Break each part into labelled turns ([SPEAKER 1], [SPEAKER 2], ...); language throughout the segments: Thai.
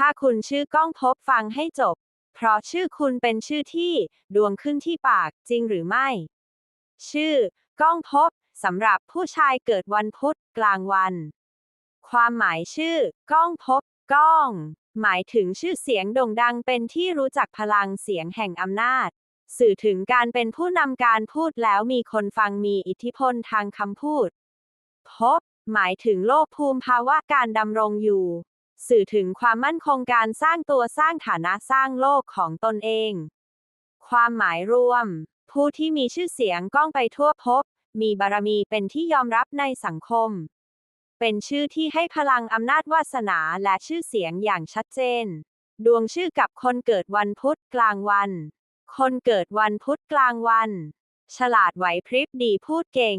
[SPEAKER 1] ถ้าคุณชื่อก้องพบฟังให้จบ เพราะชื่อคุณเป็นชื่อที่ดวงขึ้นที่ปากจริงหรือไม่ ชื่อ ก้องพบสำหรับผู้ชายเกิดวันพุธกลางวัน ความหมายชื่อ ก้องพบ ก้อง หมายถึงชื่อเสียงโด่งดังเป็นที่รู้จักพลังเสียงแห่งอำนาจ สื่อถึงการเป็นผู้นำการพูดแล้วมีคนฟังมีอิทธิพลทางคำพูด พบ หมายถึงโลกภูมิภาวะการดำรงอยู่ สื่อถึงความมั่นคงการสร้างตัวสร้างฐานะสร้างโลกของตนเอง ความหมายรวม ผู้ที่มีชื่อเสียงก้องไปทั่วพบมีบารมีเป็นที่ยอมรับในสังคม เป็นชื่อที่ให้พลังอำนาจวาสนาและชื่อเสียงอย่างชัดเจน ดวงชื่อกับคนเกิดวันพุธกลางวัน คนเกิดวันพุธกลางวัน ฉลาดไหวพริบดีพูดเก่ง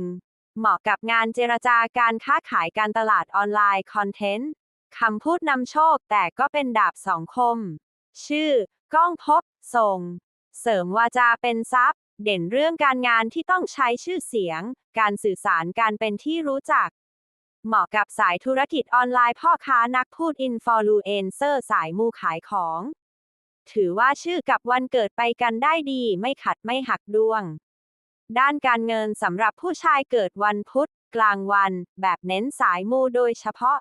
[SPEAKER 1] เหมาะกับงานเจรจาการค้าขายการตลาดออนไลน์คอนเทนต์ คำพูดนำโชคแต่ก็เป็นดาบสองคม ชื่อ ก้องพบส่ง เสริมวาจาเป็นทรัพย์ เด่นเรื่องการงานที่ต้องใช้ชื่อเสียง การสื่อสารการเป็นที่รู้จัก เหมาะกับสายธุรกิจออนไลน์พ่อค้านักพูดอินฟลูเอนเซอร์สายมูขายของ ถือว่าชื่อกับวันเกิดไปกันได้ดีไม่ขัดไม่หักดวง ด้านการเงินสำหรับผู้ชายเกิดวันพุธกลางวัน แบบเน้นสายมูโดยเฉพาะ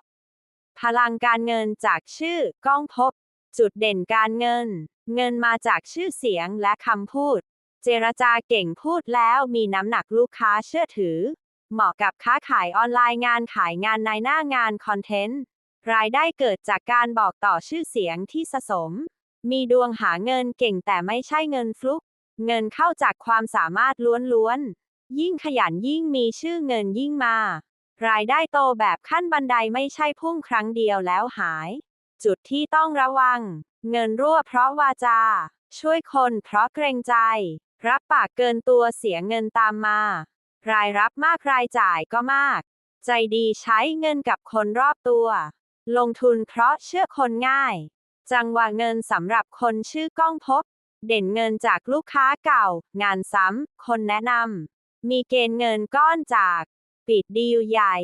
[SPEAKER 1] พลังการเงินจากชื่อ ก้องพบ จุดเด่นการเงิน เงินมาจากชื่อเสียงและคำพูด เจรจาเก่งพูดแล้วมีน้ำหนักลูกค้าเชื่อถือ เหมาะกับค้าขายออนไลน์งานขายงานในหน้างานคอนเทนต์ รายได้เกิดจากการบอกต่อชื่อเสียงที่สะสม มีดวงหาเงินเก่งแต่ไม่ใช่เงินฟลุก เงินเข้าจากความสามารถล้วนๆ ยิ่งขยันยิ่งมีชื่อเงินยิ่งมา รายได้โตแบบขั้นบันไดไม่ใช่พุ่งครั้งเดียวแล้วหาย จุดที่ต้องระวัง เงินรั่วเพราะวาจา ช่วยคนเพราะเกรงใจ รับปากเกินตัวเสียเงินตามมา รายรับมากรายจ่ายก็มาก ใจดีใช้เงินกับคนรอบตัว ลงทุนเพราะเชื่อคนง่าย จังหวะเงินสำหรับคนชื่อก้องพบ เด่นเงินจากลูกค้าเก่า งานซ้ำคนแนะนำมีเกณฑ์เงินก้อนจาก ปิดดีลใหญ่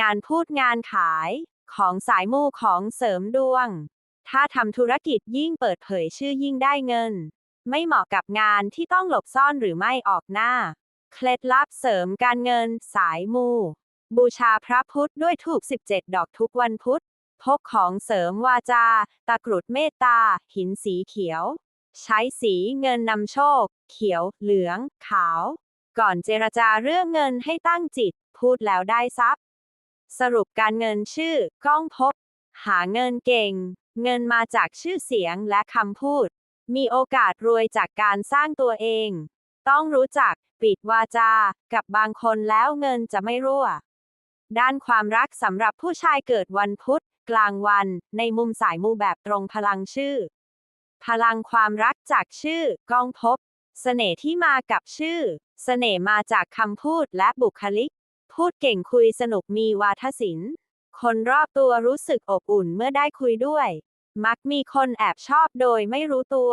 [SPEAKER 1] งานพูดงานขาย ของสายมู่ของเสริมดวง ถ้าทำธุรกิจยิ่งเปิดเผยชื่อยิ่งได้เงิน ไม่เหมาะกับงานที่ต้องหลบซ่อนหรือไม่ออกหน้า เคล็ดลับเสริมการเงิน สายมู บูชาพระพุธด้วยถูก 17 ดอกทุกวันพุธ พกของเสริมวาจา ตะกรุดเมตตา หินสีเขียว ใช้สีเงินนำโชค เขียว เหลือง ขาว ก่อนเจรจาเรื่องเงินให้ตั้งจิต พูดแล้วได้ทรัพย์ สรุปการเงินชื่อ ก้องพบ หาเงินเก่ง เงินมาจากชื่อเสียงและคำพูด มีโอกาสรวยจากการสร้างตัวเอง ต้องรู้จัก ปิดวาจา กับบางคนแล้วเงินจะไม่รั่ว ด้านความรักสำหรับผู้ชายเกิดวันพุธ กลางวัน ในมุมสายมูแบบตรงพลังชื่อ พลังความรักจากชื่อ ก้องพบ เสน่ห์ที่มากับชื่อ เสน่ห์มาจากคำพูดและบุคลิก พูดเก่งคุยสนุกมีวาทศิลป์ คนรอบตัวรู้สึกอบอุ่นเมื่อได้คุยด้วย มักมีคนแอบชอบโดยไม่รู้ตัว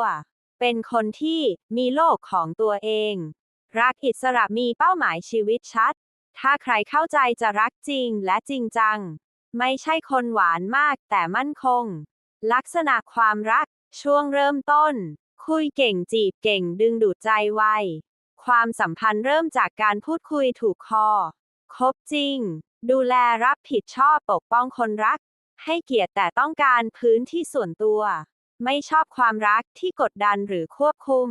[SPEAKER 1] เป็นคนที่มีโลกของตัวเอง รักอิสระมีเป้าหมายชีวิตชัด ถ้าใครเข้าใจจะรักจริงและจริงจัง ไม่ใช่คนหวานมากแต่มั่นคง ลักษณะความรัก ช่วงเริ่มต้น คุยเก่งจีบเก่งดึงดูดใจไว ความสัมพันธ์เริ่มจากการพูดคุยถูกคอ คบจริง ดูแลรับผิดชอบปกป้องคนรัก ให้เกียรติแต่ต้องการพื้นที่ส่วนตัว ไม่ชอบความรักที่กดดันหรือควบคุม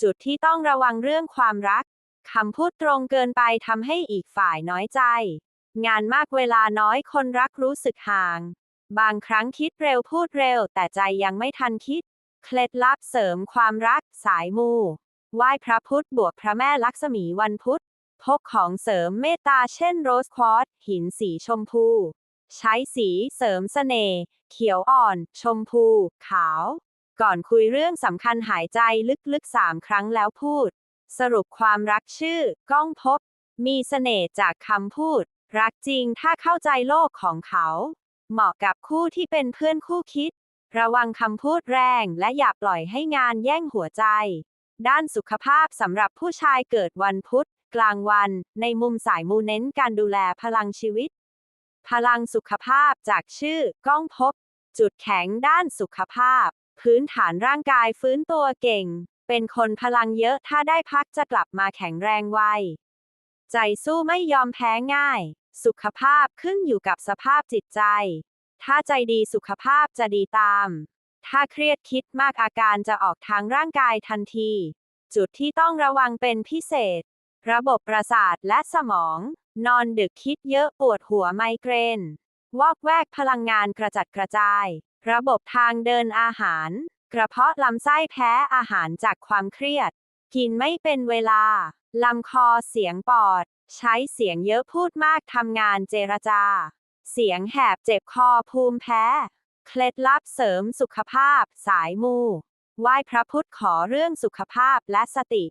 [SPEAKER 1] จุดที่ต้องระวังเรื่องความรักคำพูดตรงเกินไปทำให้อีกฝ่ายน้อยใจ งานมากเวลาน้อยคนรักรู้สึกห่าง บางครั้งคิดเร็วพูดเร็วแต่ใจยังไม่ทันคิด เคล็ดลับเสริมความรักสายมู ไหว้พระพุธบวกพระแม่ลักษมีวันพุธ พกของเสริมเมตตาเช่นโรสควอตหินสีชมพู ใช้สีเสริมเสน่ห์เขียวอ่อน ชมพู ขาว ก่อนคุยเรื่องสำคัญหายใจลึกๆสามครั้งแล้วพูด สรุปความรักชื่อ ก้องพบ มีเสน่ห์จากคำพูด รักจริงถ้าเข้าใจโลกของเขา เหมาะกับคู่ที่เป็นเพื่อนคู่คิด ระวังคำพูดแรงและอย่าปล่อยให้งานแย่งหัวใจ ด้านสุขภาพสำหรับผู้ชายเกิดวันพุธ กลางวัน ในมุมสายมูเน้นการดูแลพลังชีวิต พลังสุขภาพจากชื่อ ก้องพบ จุดแข็งด้านสุขภาพ พื้นฐานร่างกายฟื้นตัวเก่ง เป็นคนพลังเยอะถ้าได้พักจะกลับมาแข็งแรงไว ใจสู้ไม่ยอมแพ้ง่าย สุขภาพขึ้นอยู่กับสภาพจิตใจ ถ้าใจดีสุขภาพจะดีตาม ถ้าเครียดคิดมากอาการจะออกทางร่างกายทันที จุดที่ต้องระวังเป็นพิเศษ ระบบประสาทและสมอง นอนดึกคิดเยอะปวดหัวไมเกรน วอกแวกพลังงานกระจัดกระจาย ระบบทางเดินอาหาร กระเพาะลำไส้แพ้อาหารจากความเครียด กินไม่เป็นเวลา ลำคอเสียงปอด ใช้เสียงเยอะพูดมากทำงานเจรจา เสียงแหบเจ็บคอภูมิแพ้ เคล็ดลับเสริมสุขภาพ สายมูไหว้พระพุทธขอเรื่องสุขภาพและสติ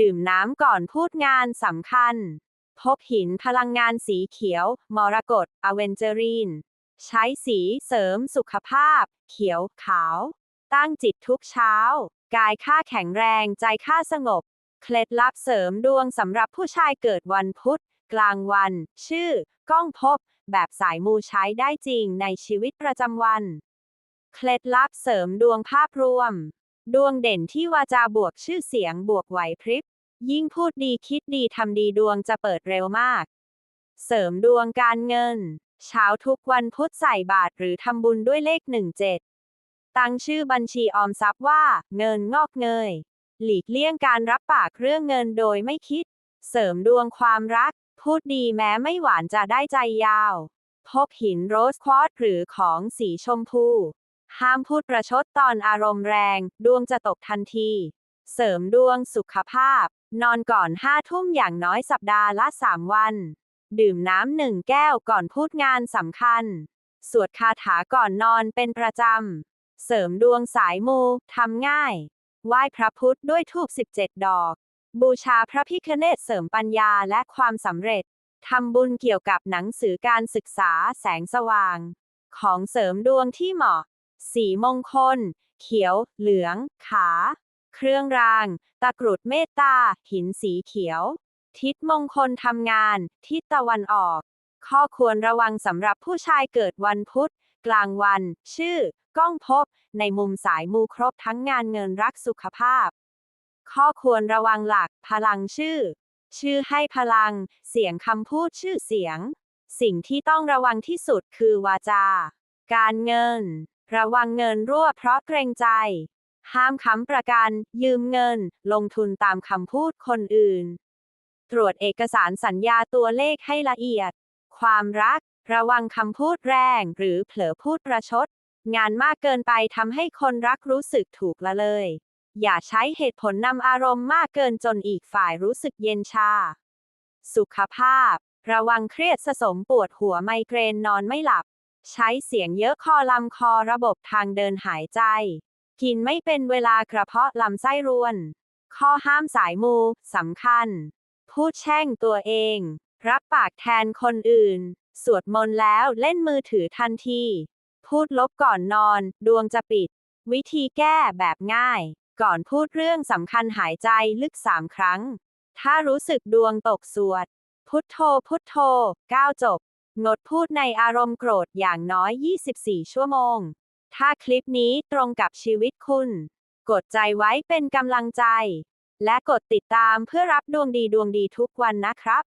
[SPEAKER 1] ดื่มน้ำก่อนพูดงานสำคัญ พบหินพลังงานสีเขียว มรกตอเวนเจอรีน ใช้สีเสริมสุขภาพ เขียวขาว ตั้งจิตทุกเช้า กายค่าแข็งแรงใจค่าสงบ เคล็ดลับเสริมดวงสำหรับผู้ชายเกิดวันพุธ กลางวัน ชื่อ ก้องพบ แบบสายมูใช้ได้จริงในชีวิตประจำวัน เคล็ดลับเสริมดวงภาพรวม ดวงเด่นที่วาจาบวกชื่อเสียงบวกไหวพริบ ยิ่งพูดดีคิดดีทำดีดวงจะเปิดเร็วมาก เสริมดวงการเงิน เช้าทุกวันพุธใส่บาตรหรือทำบุญด้วยเลข17ตั้งชื่อบัญชีออมทรัพย์ว่า เงินงอกเงย หลีกเลี่ยงการรับปากเรื่องเงินโดยไม่คิด เสริมดวงความรัก พูดดีแม้ไม่หวานจะได้ใจยาว พบหินโรสควอตหรือของสีชมพู ห้ามพูดประชดตอนอารมณ์แรง ดวงจะตกทันที เสริมดวงสุขภาพ นอนก่อนห้าทุ่มอย่างน้อยสัปดาห์ละสามวัน ดื่มน้ำหนึ่งแก้วก่อนพูดงานสำคัญ สวดคาถาก่อนนอนเป็นประจำ เสริมดวงสายมูทำง่าย ไหว้พระพุทธด้วยธูป17 ดอก บูชาพระพิคเนศเสริมปัญญาและความสำเร็จ ทำบุญเกี่ยวกับหนังสือการศึกษาแสงสว่าง ของเสริมดวงที่เหมาะ สีมงคล เขียว เหลือง ขา เครื่องราง ตะกรุดเมตตา หินสีเขียว ทิศมงคลทำงาน ทิศตะวันออก ข้อควรระวังสำหรับผู้ชายเกิดวันพุธ กลางวัน ชื่อ ก้องพบ ในมุมสายมูครบทั้งงานเงินรักสุขภาพ ข้อควรระวังหลัก พลังชื่อ ชื่อให้พลัง เสียงคำพูดชื่อเสียง สิ่งที่ต้องระวังที่สุดคือวาจา การเงิน ระวังเงินรั่วเพราะเกรงใจ ห้ามค้ำประกัน ยืมเงิน ลงทุนตามคำพูดคนอื่น ตรวจเอกสารสัญญาตัวเลขให้ละเอียด ความรัก ระวังคำพูดแรง หรือเผลอพูดประชด งานมากเกินไปทำให้คนรักรู้สึกถูกละเลย อย่าใช้เหตุผลนำอารมณ์มากเกินจนอีกฝ่ายรู้สึกเย็นชา สุขภาพ ระวังเครียดสะสมปวดหัวไมเกรนนอนไม่หลับ ใช้เสียงเยอะคอลำคอระบบทางเดินหายใจ กินไม่เป็นเวลากระเพาะลำไส้รวน ข้อห้ามสายมูสำคัญ พูดแช่งตัวเอง รับปากแทนคนอื่น สวดมนต์แล้วเล่นมือถือทันที พูดลบก่อนนอน ดวงจะปิด วิธีแก้แบบง่าย ก่อนพูดเรื่องสำคัญหายใจลึกสามครั้ง ถ้ารู้สึกดวงตกสวด พุทโธพุทโธก้าวจบ งดพูดในอารมณ์โกรธอย่างน้อย 24 ชั่วโมง ถ้าคลิปนี้ตรงกับชีวิตคุณ กดใจไว้เป็นกำลังใจ และกดติดตามเพื่อรับดวงดีดวงดีทุกวันนะครับ